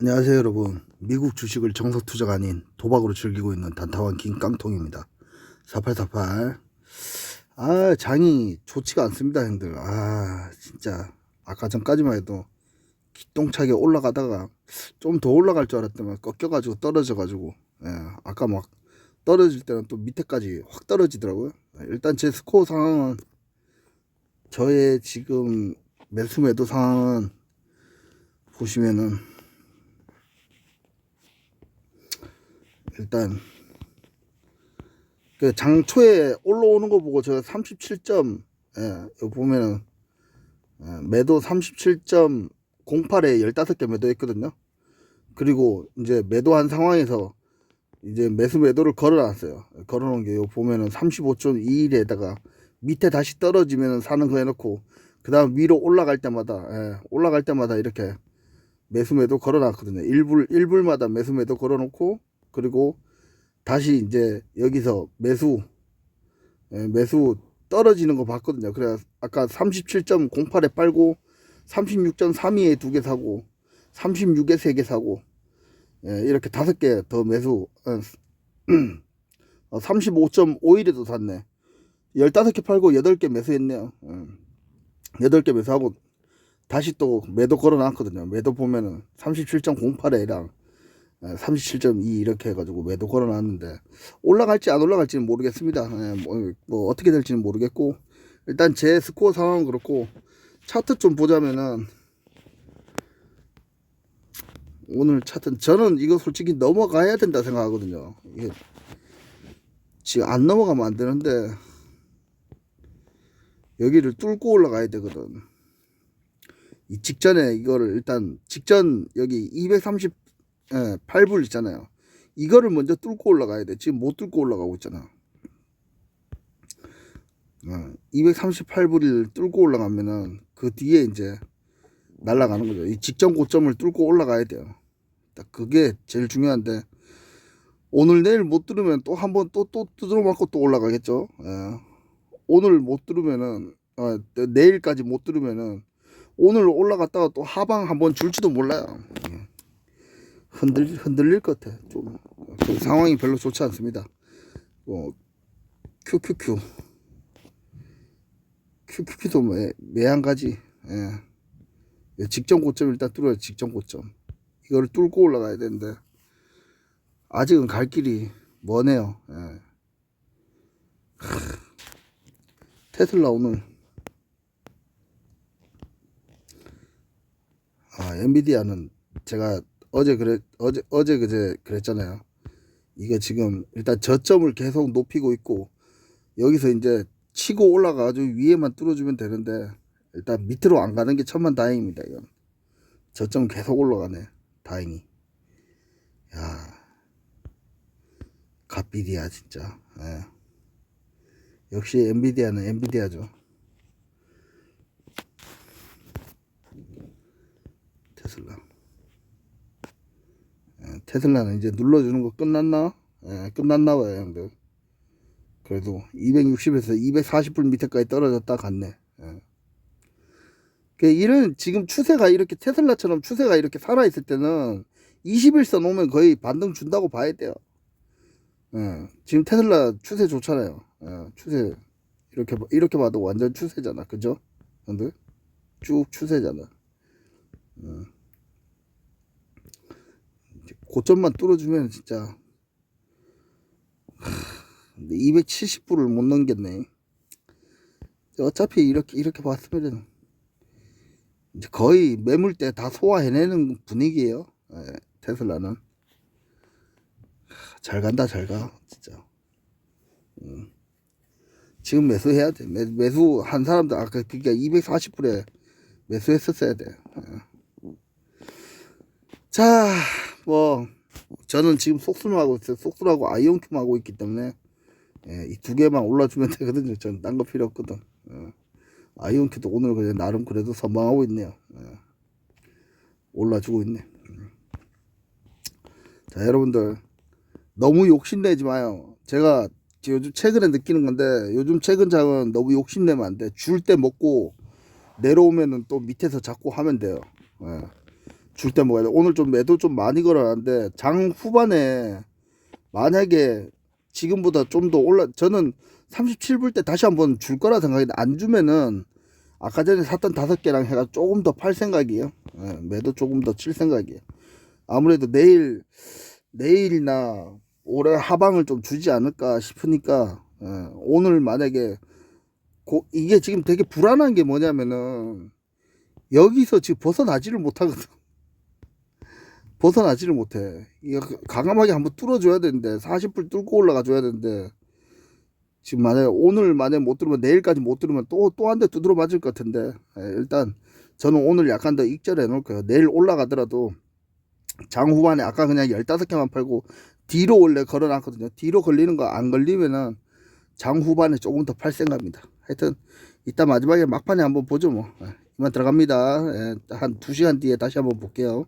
안녕하세요 여러분. 미국 주식을 정석 투자가 아닌 도박으로 즐기고 있는 단타왕 김깡통입니다. 4848 아 장이 좋지가 않습니다 형들. 아 진짜. 아까 전까지만 해도 기똥차게 올라가다가 좀 더 올라갈 줄 알았더니 꺾여가지고 떨어져가지고 예, 아까 막 떨어질 때는 또 밑에까지 확 떨어지더라고요. 일단 제 스코어 상황은 저의 지금 매수 매도 상황은 보시면은 일단 그 장초에 올라오는 거 보고 제가 37점 예, 보면은 예, 매도 37.08에 15개 매도했거든요. 그리고 이제 매도한 상황에서 이제 매수 매도를 걸어놨어요. 걸어놓은 게 여기 보면은 35.21에다가 밑에 다시 떨어지면 사는 거 해놓고 그 다음 위로 올라갈 때마다 예, 올라갈 때마다 이렇게 매수 매도 걸어놨거든요. 1불 1불마다 매수 매도 걸어놓고 그리고 다시 이제 여기서 매수 예, 매수 떨어지는 거 봤거든요. 그래 아까 37.08에 빨고 36.32에 두 개 사고 36에 세 개 사고 예, 이렇게 다섯 개 더 매수 어, 35.51에도 샀네. 15개 팔고 8개 매수했네요. 음, 8개 매수하고 다시 또 매도 걸어놨거든요. 매도 보면은 37.08에랑 37.2 이렇게 해가지고 매도 걸어놨는데 올라갈지 안 올라갈지는 모르겠습니다. 예, 뭐, 뭐 어떻게 될지는 모르겠고 일단 제 스코어 상황은 그렇고 차트 좀 보자면은 오늘 차트 저는 이거 솔직히 넘어가야 된다 생각하거든요. 이게 지금 안 넘어가면 안 되는데 여기를 뚫고 올라가야 되거든. 이 직전에 이거를 일단 직전 여기 230 예, 8불 있잖아요. 이거를 먼저 뚫고 올라가야 돼. 지금 못 뚫고 올라가고 있잖아. 어, 238불을 뚫고 올라가면은 그 뒤에 이제 날아가는 거죠. 이 직전 고점을 뚫고 올라가야 돼요. 딱 그게 제일 중요한데 오늘 내일 못 뚫으면 또 한 번 또또 두드러 맞고 또 올라가겠죠. 예. 오늘 못 뚫으면은 어, 내일까지 못 뚫으면은 오늘 올라갔다가 또 하방 한번 줄지도 몰라요. 예. 흔들 흔들릴 것 같아. 좀그 상황이 별로 좋지 않습니다. 뭐 QQQ QQQ도 매, 매한 가지. 예. 직전 고점 일단 뚫어야 직전 고점. 이거를 뚫고 올라가야 되는데 아직은 갈 길이 머네요. 예. 하, 테슬라 오늘 아 엔비디아는 제가 어제 그래 어제 어제 그제 그랬잖아요. 이게 지금 일단 저점을 계속 높이고 있고 여기서 이제 치고 올라가가지고 위에만 뚫어주면 되는데 일단 밑으로 안 가는 게 천만 다행입니다. 이건 저점 계속 올라가네. 다행히. 야 갓비디아 진짜. 예. 역시 엔비디아는 엔비디아죠. 테슬라. 예, 테슬라는 이제 눌러주는 거 끝났나? 예, 끝났나 봐요, 형들. 그래도 260에서 240불 밑에까지 떨어졌다 갔네. 예. 그 이런 지금 추세가 이렇게 테슬라처럼 추세가 이렇게 살아 있을 때는 21선 오면 거의 반등 준다고 봐야 돼요. 예, 지금 테슬라 추세 좋잖아요. 예, 추세 이렇게 봐- 이렇게 봐도 완전 추세잖아, 그죠? 형들 쭉 추세잖아. 예. 고점만 뚫어주면 진짜 270불을 못 넘겼네. 어차피 이렇게 이렇게 봤으면 이제 거의 매물대 다 소화해내는 분위기예요. 예, 테슬라는 잘 간다 잘 가 진짜. 음. 지금 매수해야 돼. 매, 매수 한 사람도 아까 그니까 240불에 매수했었어야 돼. 예. 자, 뭐 저는 지금 속수하고. 속수하고 아이온큐 하고 있기 때문에 예, 이 두 개만 올라주면 되거든요. 전딴거 필요 없거든. 예. 아이온큐도 오늘 그냥 나름 그래도 선방하고 있네요. 예. 올라주고 있네. 음. 자, 여러분들 너무 욕심내지 마요. 제가 요즘 최근에 느끼는 건데 요즘 최근 장은 너무 욕심내면 안 돼. 줄 때 먹고 내려오면은 또 밑에서 잡고 하면 돼요. 예. 줄 때 먹어야 돼. 오늘 좀 매도 좀 많이 걸어놨는데 장 후반에 만약에 지금보다 좀 더 올라 저는 37불 때 다시 한번 줄 거라 생각했는데 안 주면은 아까 전에 샀던 다섯 개랑 해가 조금 더 팔 생각이에요. 예, 매도 조금 더 칠 생각이에요. 아무래도 내일 내일이나 올해 하방을 좀 주지 않을까 싶으니까 예, 오늘 만약에 고, 이게 지금 되게 불안한 게 뭐냐면은 여기서 지금 벗어나지를 못하거든. 벗어나지를 못해. 이거 강함하게 한번 뚫어줘야 되는데 40불 뚫고 올라가 줘야 되는데 지금 만약에 오늘 만약에 못 들으면 내일까지 못 들으면 또 또 한 대 두드려 맞을 것 같은데 예, 일단 저는 오늘 약간 더 익절해 놓을 거예요. 내일 올라가더라도 장 후반에 아까 그냥 15개만 팔고 뒤로 원래 걸어놨거든요. 뒤로 걸리는 거 안 걸리면은 장 후반에 조금 더 팔 생각입니다. 하여튼 이따 마지막에 막판에 한번 보죠 뭐. 예, 이만 들어갑니다. 예, 한 2시간 뒤에 다시 한번 볼게요.